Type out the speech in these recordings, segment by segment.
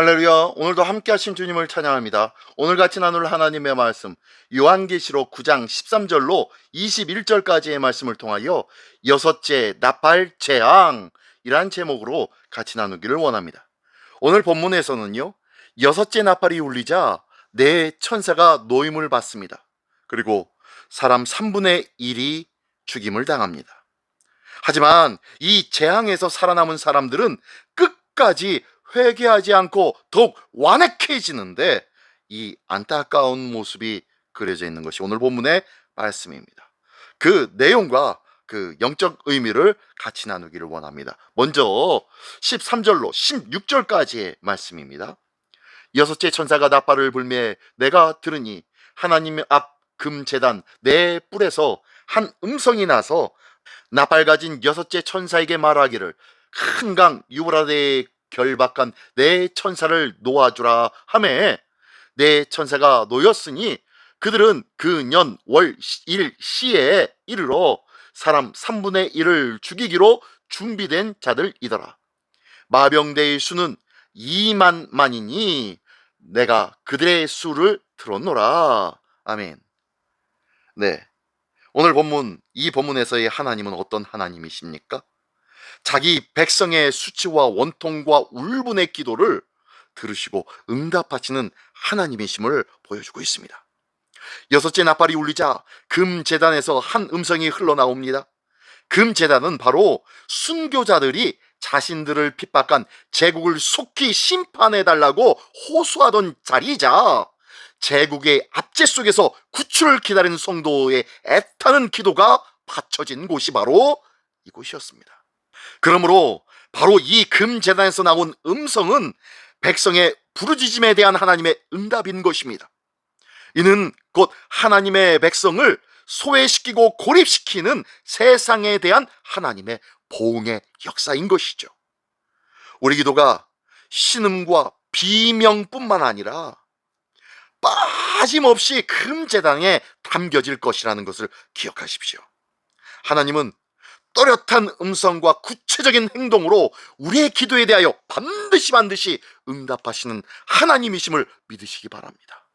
할렐루야. 오늘도 함께 하신 주님을 찬양합니다. 오늘 같이 나눌 하나님의 말씀, 요한계시록 9장 13절로 21절까지의 말씀을 통하여 여섯째 나팔 재앙이란 제목으로 같이 나누기를 원합니다. 오늘 본문에서는요, 여섯째 나팔이 울리자 네 천사가 노임을 받습니다. 그리고 사람 3분의 1이 죽임을 당합니다. 하지만 이 재앙에서 살아남은 사람들은 끝까지 회개하지 않고 더욱 완악해지는데 이 안타까운 모습이 그려져 있는 것이 오늘 본문의 말씀입니다. 그 내용과 그 영적 의미를 같이 나누기를 원합니다. 먼저 13절로 16절까지의 말씀입니다. 여섯째 천사가 나팔을 불매 내가 들으니 하나님 앞 금재단 내 뿔에서 한 음성이 나서 나팔 가진 여섯째 천사에게 말하기를 큰 강 유브라데에 결박한 내 천사를 놓아주라 하매 내 천사가 놓였으니 그들은 그 년 월 일 시에 이르러 사람 3분의 1을 죽이기로 준비된 자들이더라. 마병대의 수는 2만 만이니 내가 그들의 수를 들었노라. 아멘. 네. 오늘 본문 이 본문에서의 하나님은 어떤 하나님이십니까? 자기 백성의 수치와 원통과 울분의 기도를 들으시고 응답하시는 하나님이심을 보여주고 있습니다. 여섯째 나팔이 울리자 금재단에서 한 음성이 흘러나옵니다. 금재단은 바로 순교자들이 자신들을 핍박한 제국을 속히 심판해달라고 호소하던 자리이자 제국의 압제 속에서 구출을 기다리는 성도의 애타는 기도가 바쳐진 곳이 바로 이곳이었습니다. 그러므로 바로 이 금재단에서 나온 음성은 백성의 부르짖음에 대한 하나님의 응답인 것입니다. 이는 곧 하나님의 백성을 소외시키고 고립시키는 세상에 대한 하나님의 보응의 역사인 것이죠. 우리 기도가 신음과 비명뿐만 아니라 빠짐없이 금재단에 담겨질 것이라는 것을 기억하십시오. 하나님은 또렷한 음성과 구체적인 행동으로 우리의 기도에 대하여 반드시 반드시 응답하시는 하나님이심을 믿으시기 바랍니다.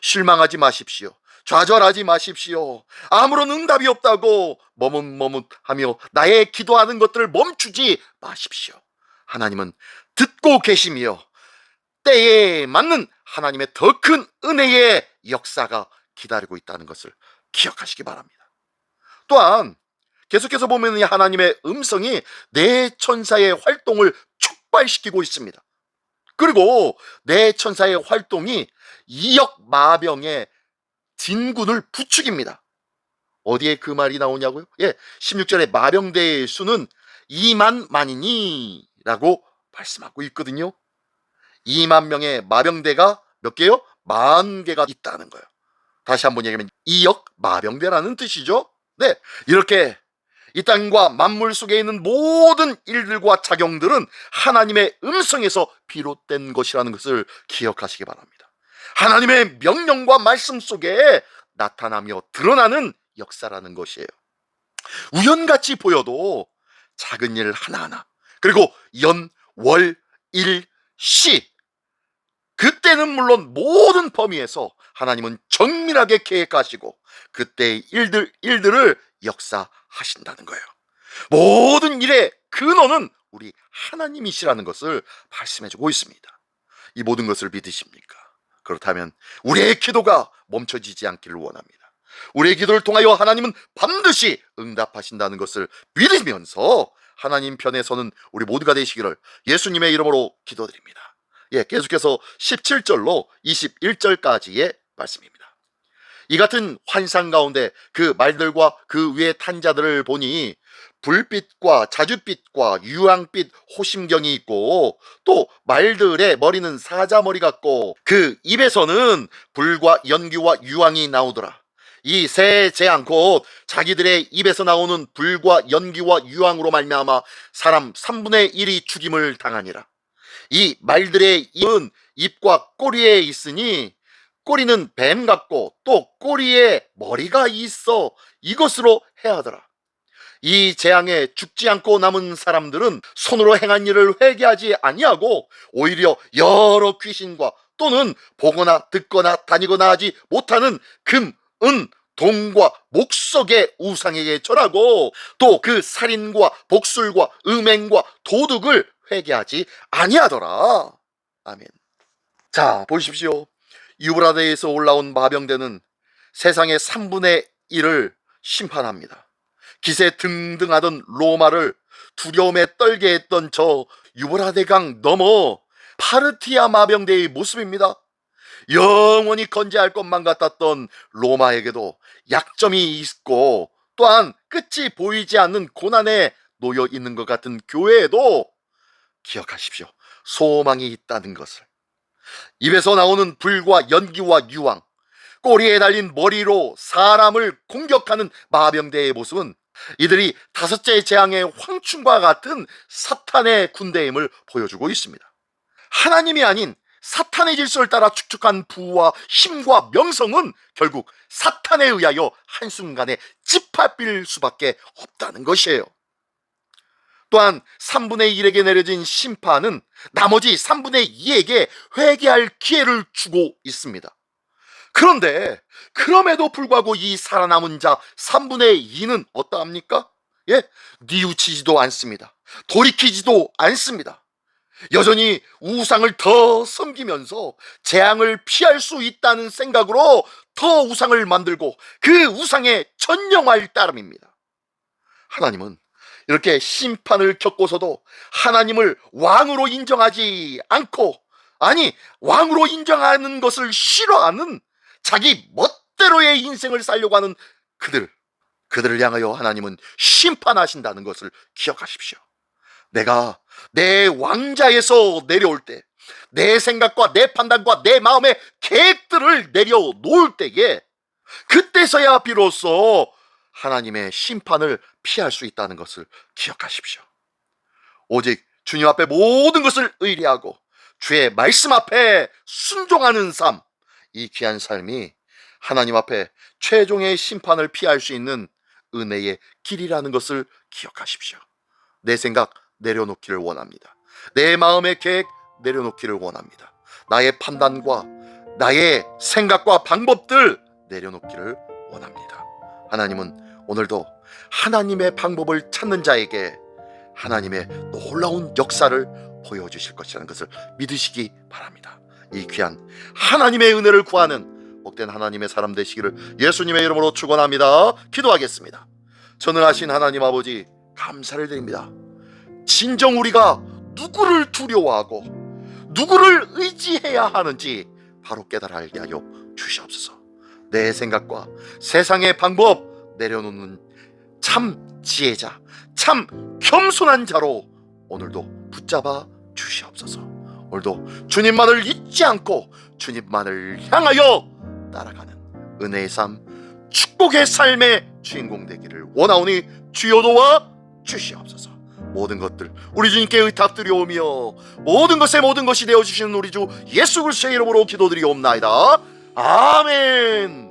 실망하지 마십시오. 좌절하지 마십시오. 아무런 응답이 없다고 머뭇머뭇하며 나의 기도하는 것들을 멈추지 마십시오. 하나님은 듣고 계시며 때에 맞는 하나님의 더 큰 은혜의 역사가 기다리고 있다는 것을 기억하시기 바랍니다. 또한 계속해서 보면 이 하나님의 음성이 내 천사의 활동을 촉발시키고 있습니다. 그리고 내 천사의 활동이 이역 마병의 진군을 부추깁니다. 어디에 그 말이 나오냐고요? 예, 16절에 마병대의 수는 2만 만이니 라고 말씀하고 있거든요. 2만 명의 마병대가 몇 개요? 만 개가 있다는 거예요. 다시 한번 얘기하면 이역 마병대라는 뜻이죠. 네, 이렇게 이 땅과 만물 속에 있는 모든 일들과 작용들은 하나님의 음성에서 비롯된 것이라는 것을 기억하시기 바랍니다. 하나님의 명령과 말씀 속에 나타나며 드러나는 역사라는 것이에요. 우연같이 보여도 작은 일 하나하나, 그리고 연, 월, 일, 시, 그때는 물론 모든 범위에서 하나님은 정밀하게 계획하시고 그때의 일들, 일들을 역사 하신다는 거예요. 모든 일의 근원은 우리 하나님이시라는 것을 말씀해주고 있습니다. 이 모든 것을 믿으십니까? 그렇다면 우리의 기도가 멈춰지지 않기를 원합니다. 우리의 기도를 통하여 하나님은 반드시 응답하신다는 것을 믿으면서 하나님 편에 서는 우리 모두가 되시기를 예수님의 이름으로 기도드립니다. 예, 계속해서 17절로 21절까지의 말씀입니다. 이 같은 환상 가운데 그 말들과 그 위에 탄 자들을 보니 불빛과 자줏빛과 유황빛 호심경이 있고 또 말들의 머리는 사자머리 같고 그 입에서는 불과 연기와 유황이 나오더라. 이새 재앙 곧 자기들의 입에서 나오는 불과 연기와 유황으로 말미암아 사람 3분의 1이 죽임을 당하니라. 이 말들의 입은 입과 꼬리에 있으니 꼬리는 뱀 같고 또 꼬리에 머리가 있어 이것으로 해하더라. 이 재앙에 죽지 않고 남은 사람들은 손으로 행한 일을 회개하지 아니하고 오히려 여러 귀신과 또는 보거나 듣거나 다니거나 하지 못하는 금, 은, 동과 목석의 우상에게 절하고 또 그 살인과 복술과 음행과 도둑을 회개하지 아니하더라. 아멘. 자, 보십시오. 유브라데에서 올라온 마병대는 세상의 3분의 1을 심판합니다. 기세 등등하던 로마를 두려움에 떨게 했던 저 유브라데강 넘어 파르티아 마병대의 모습입니다. 영원히 건재할 것만 같았던 로마에게도 약점이 있고 또한 끝이 보이지 않는 고난에 놓여 있는 것 같은 교회에도 기억하십시오. 소망이 있다는 것을. 입에서 나오는 불과 연기와 유황, 꼬리에 달린 머리로 사람을 공격하는 마병대의 모습은 이들이 다섯째 재앙의 황충과 같은 사탄의 군대임을 보여주고 있습니다. 하나님이 아닌 사탄의 질서를 따라 축적한 부와 힘과 명성은 결국 사탄에 의하여 한순간에 짓밟힐 수밖에 없다는 것이에요. 또한 3분의 1에게 내려진 심판은 나머지 3분의 2에게 회개할 기회를 주고 있습니다. 그런데 그럼에도 불구하고 이 살아남은 자 3분의 2는 어떠합니까? 예? 뉘우치지도 않습니다. 돌이키지도 않습니다. 여전히 우상을 더 섬기면서 재앙을 피할 수 있다는 생각으로 더 우상을 만들고 그 우상에 전영할 따름입니다. 하나님은 이렇게 심판을 겪고서도 하나님을 왕으로 인정하지 않고 아니 왕으로 인정하는 것을 싫어하는 자기 멋대로의 인생을 살려고 하는 그들 그들을 향하여 하나님은 심판하신다는 것을 기억하십시오. 내가 내 왕자에서 내려올 때, 내 생각과 내 판단과 내 마음의 계획들을 내려놓을 때에, 그때서야 비로소 하나님의 심판을 피할 수 있다는 것을 기억하십시오. 오직 주님 앞에 모든 것을 의리하고 주의 말씀 앞에 순종하는 삶, 이 귀한 삶이 하나님 앞에 최종의 심판을 피할 수 있는 은혜의 길이라는 것을 기억하십시오. 내 생각 내려놓기를 원합니다. 내 마음의 계획 내려놓기를 원합니다. 나의 판단과 나의 생각과 방법들 내려놓기를 원합니다. 하나님은 오늘도 하나님의 방법을 찾는 자에게 하나님의 놀라운 역사를 보여주실 것이라는 것을 믿으시기 바랍니다. 이 귀한 하나님의 은혜를 구하는 복된 하나님의 사람 되시기를 예수님의 이름으로 축원합니다. 기도하겠습니다. 전능하신 하나님 아버지 감사를 드립니다. 진정 우리가 누구를 두려워하고 누구를 의지해야 하는지 바로 깨달아 알게 하여 주시옵소서. 내 생각과 세상의 방법 내려놓는 참 지혜자, 참 겸손한 자로 오늘도 붙잡아 주시옵소서. 오늘도 주님만을 잊지 않고 주님만을 향하여 따라가는 은혜의 삶, 축복의 삶의 주인공 되기를 원하오니 주여 도와 주시옵소서. 모든 것들 우리 주님께 의탁드리오며 모든 것의 모든 것이 되어 주시는 우리 주 예수 그리스도의 이름으로 기도드리옵나이다. 아멘.